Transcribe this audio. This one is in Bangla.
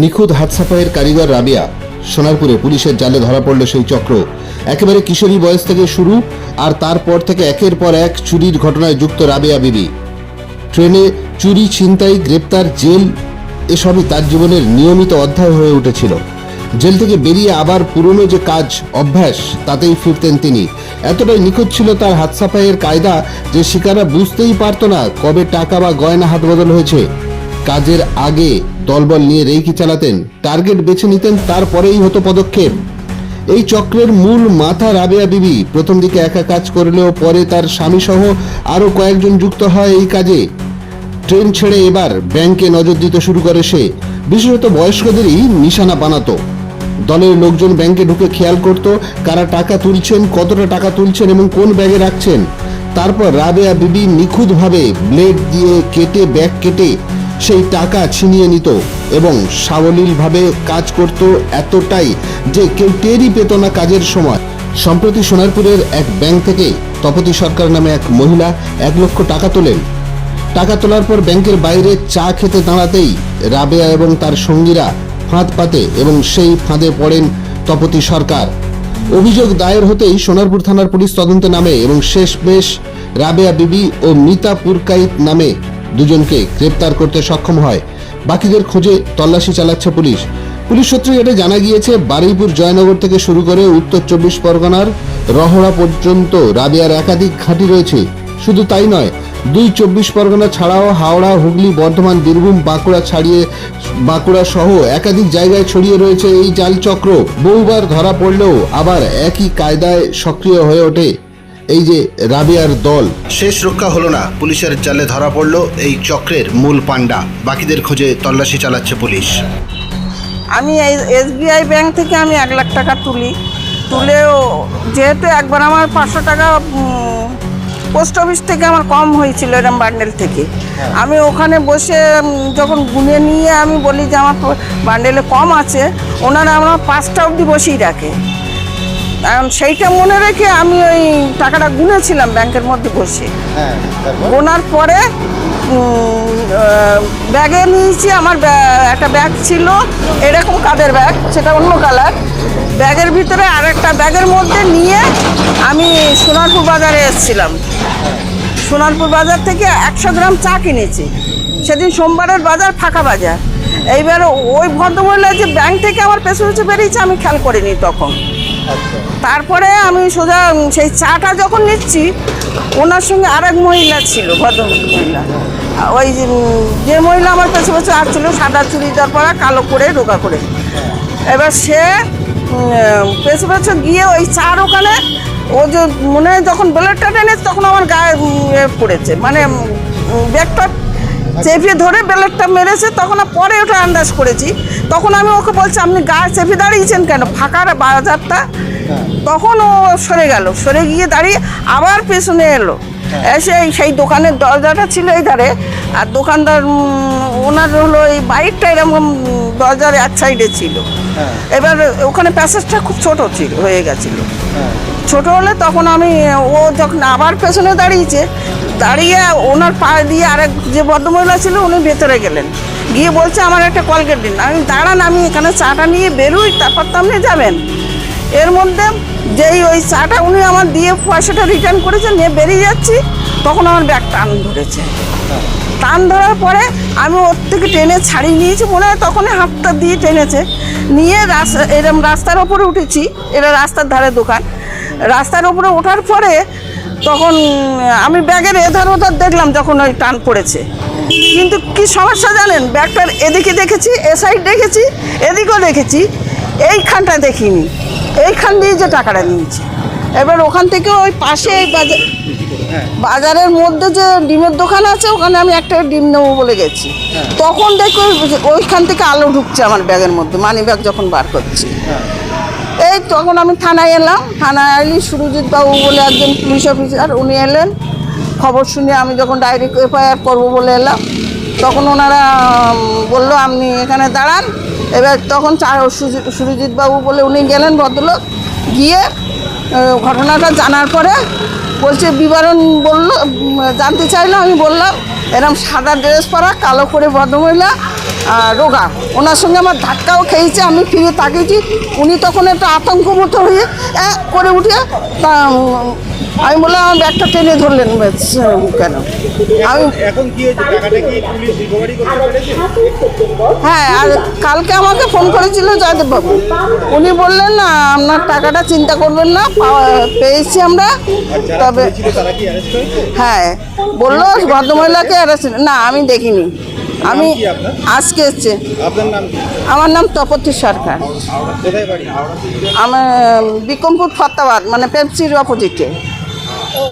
নিখুঁত হাত সাফাইয়ের কারিগর রাবিয়া সোনারপুরে পুলিশের জালে ধরা পড়ল সেই চক্র। একেবারে কিশোরী বয়স থেকে শুরু আর তারপর থেকে একের পর এক চুরির ঘটনায় যুক্ত রাবিয়া বিবি। ট্রেনে চুরি, ছিনতাই, গ্রেপ্তার, জেল এসবই তার জীবনের নিয়মিত অধ্যায় হয়ে উঠেছিল। জেল থেকে বেরিয়ে আবার পুরনো যে কাজ, অভ্যাস, তাতেই ফিরতেন তিনি। এতটাই নিখুঁত ছিল তার হাত সাফাইয়ের কায়দা যে শিকারা বুঝতেই পারতো না কবে টাকা বা গয়না হাত বদল হয়েছে। কাজের আগে দলবল নিয়ে রেইকি চালাতেন, টার্গেট বেছে নিতেন, তারপরেই হতো পদক্ষেপ। এই চক্রের মূল মাথা রাবেয়া বিবি, প্রথম দিকে একা কাজ করলেও পরে তার স্বামী সহ আরও কয়েকজন যুক্ত হয় এই কাজে। ট্রেন ছেড়ে এবার ব্যাংকে নজর দিতে শুরু করে সে। বিশেষত বয়স্কদেরই নিশানা বানাতো। দলের লোকজন ব্যাংকে ঢুকে খেয়াল করত কারা টাকা তুলছেন, কতটা টাকা তুলছেন এবং কোন ব্যাগে রাখছেন। তারপর রাবেয়া বিবি নিখুঁতভাবে ব্লেড দিয়ে কেটে, ব্যাগ কেটে সেই টাকা ছিনিয়ে নিত এবং সাবলীলভাবে কাজ করত এতটাই যে কেউ টেরই পেত না কাজের সময়। সম্প্রতি সোনারপুরের এক ব্যাংক থেকে তপতি সরকার নামে এক মহিলা এক লক্ষ টাকা তোলেন। টাকা তোলার পর ব্যাংকের বাইরে চা খেতে দাঁড়াতেই রাবেয়া এবং তার সঙ্গীরা ফাঁদ পাতে এবং সেই ফাঁদে পড়েন তপতি সরকার। অভিযোগ দায়ের হতেই সোনারপুর থানার পুলিশ তদন্তে নামে এবং শেষ বেশ রাবেয়া বিবি ও মিতা পুরকাইত নামে দুজনকে গ্রেপ্তার করতে সক্ষম হয়। বাকিদের খোঁজে তল্লাশি চালাচ্ছে পুলিশ। পুলিশ সূত্রে এটা জানা গিয়েছে, বারুইপুর জয়নগর থেকে শুরু করে উত্তর চব্বিশ পরগনার রহড়া পর্যন্ত রাবেয়ার একাধিক ঘাঁটি রয়েছে। শুধু তাই নয়, দুই চব্বিশ পরগনা ছাড়াও হাওড়া, হুগলি, বর্ধমান, বীরভূম, বাঁকুড়া ছাড়িয়ে, বাঁকুড়া সহ একাধিক জায়গায় ছড়িয়ে রয়েছে এই জাল চক্র। বহুবার ধরা পড়লেও আবার একই কায়দায় সক্রিয় হয়ে ওঠে। এই যে রাবিয়ার দল। শেষ রক্ষা হলো না। পুলিশের জালে ধরা পড়ল এই চক্রের মূল পাণ্ডা। বাকিদের খোঁজে তল্লাশি চালাচ্ছে পুলিশ। আমি এই এসবিআই ব্যাংক থেকে আমি এক লাখ টাকা তুলি। তুলেও যেহেতু একবার আমার পাঁচশো টাকা পোস্ট অফিস থেকে আমার কম হয়েছিল এরম বান্ডেল থেকে। আমি ওখানে বসে যখন গুনে নিয়ে আমি বলি যে আমার বান্ডেলে কম আছে ওনারা আমার পাঁচটা অবধি বসেই রাখে। সেইটা মনে রেখে আমি ওই টাকাটা গুনেছিলাম ব্যাংকের মধ্যে বসে। গোনার পরে ব্যাগে নিয়েছি আমার একটা ব্যাগ ছিল এরকম কাদের ব্যাগ সেটা অন্য কালার। ব্যাগের ভিতরে আর একটা ব্যাগের মধ্যে নিয়ে আমি সোনারপুর বাজারে এসেছিলাম। সোনারপুর বাজার থেকে একশো গ্রাম চা কিনেছি। সেদিন সোমবারের বাজার ফাঁকা বাজার। এইবার ওই ভদ্রমহিলা যে ব্যাংক থেকে আমার পেছনে পেছনে বেরিয়েছে আমি খেয়াল করিনি তখন। তারপরে আমি সোজা সেই চাটা যখন নিচ্ছি ওনার সঙ্গে আরেক মহিলা ছিল ভদ্র মহিলা ওই যে, মহিলা আমার পেছনে পেছনে আসছিল সাদা চুড়িদার পরা কালো করে রোগা করে। এবার সে পেছনে পেছনে গিয়ে ওই চার ওখানে ও যে মনে যখন ব্লেডটা টেনেছে তখন আমার গায়ে পড়েছে। মানে ব্যাগটা চেপে ধরে বেলেটটা মেরেছে তখন আর পরে ওটা আন্দাজ করেছি। তখন আমি ওকে বলছি আপনি গা চেপে দাঁড়িয়েছেন কেন? ফাঁকার বাজারটা? তখন ও সরে গেল। সরে গিয়ে দাঁড়িয়ে আবার পেছনে এলো। এসে এই সেই দোকানের দরজাটা ছিল এই ধারে আর দোকানদার ওনার হলো এই বাইকটা এরকম দরজার এক সাইডে ছিল। এবার ওখানে প্যাসেজটা খুব ছোট ছিল হয়ে গেছিল। ছোট হলে তখন আমি ও যখন আবার পেছনে দাঁড়িয়েছে দাঁড়িয়ে ওনার পা দিয়ে আরেক যে ভদ্রমহিলা ছিল উনি ভেতরে গেলেন। গিয়ে বলছে আমার একটা কলগেট দিন। আমি দাঁড়ান আমি এখানে চাটা নিয়ে বেরোই তারপর তো আপনি যাবেন। এর মধ্যে যেই ওই চাটা উনি আমার দিয়ে পয়সাটা রিটার্ন করেছে, নিয়ে বেরিয়ে যাচ্ছি, তখন আমার ব্যাগ টান ধরেছে। টান ধরার পরে আমি ওর থেকে টেনে ছাড়িয়ে নিয়েছি, মনে হয় তখনই হাতটা দিয়ে টেনেছে। নিয়ে রাস্তা, এরম রাস্তার ওপরে উঠেছি, এটা রাস্তার ধারে দোকান। রাস্তার ওপরে ওঠার পরে তখন আমি ব্যাগের এধার ওধার দেখলাম যখন ওই টান পড়েছে। কিন্তু কি সমস্যা জানেন? ব্যাগটার এদিকে দেখেছি, এ সাইড দেখেছি, এদিকেও দেখেছি এইখানটা দেখিনি। এইখান দিয়ে যে টাকাটা নিয়েছি। এবার ওখান থেকে ওই পাশে বাজার বাজারের মধ্যে যে ডিমের দোকান আছে, ওখানে আমি একটা ডিম নেব বলে গেছি। তখন দেখো ওই- ওইখান থেকে আলো ঢুকছে আমার ব্যাগের মধ্যে মানি ব্যাগ যখন বার করছি। এই তখন আমি থানায় এলাম, থানায় এলি সুরজিৎ বাবু বলে একজন পুলিশ অফিসার উনি এলেন। খবর শুনে আমি যখন ডাইরেক্ট এফআইআর করব বলে এলাম, তখন ওনারা বলল, আপনি এখানে দাঁড়ান। এবার তখন চা- সুজি- সুরজিৎ বাবু বলে উনি গেলেন ভদ্রলোক, গিয়ে ঘটনাটা জানার পরে বলছে, বিবরণ বলল জানতে চাইলো, আমি বললাম এরকম সাদা ড্রেস পরা, কালো করে ভদ্রমহিলা রোগা। ওনার সঙ্গে আমার ধাক্কাও খেয়েছে, আমি ফিরে তাকিয়েছি। উনি তখন একটা আতঙ্ক মতো হয়ে করে উঠে, তা আমি বললাম আমার ব্যাগটা টেনে ধরলেন কেন? আমি এখন কি হয়েছে? টাকাটা কি পুলিশ রিকভারি করতে পেরেছে? হ্যাঁ আর কালকে আমাকে ফোন করেছিল জয়দেব বাবু। উনি বললেন না আপনার টাকাটা চিন্তা করবেন না পেয়েছি আমরা। তবে অ্যারেস্ট হয়েছে হ্যাঁ বলল ভদ্রমহিলাকে arrest- না আমি দেখিনি। আমি আজকে এসছে। আমার নাম তপতি সরকার। আমার বিক্রমপুর ফত্তাবাদ মানে পেপসির অপোজিটে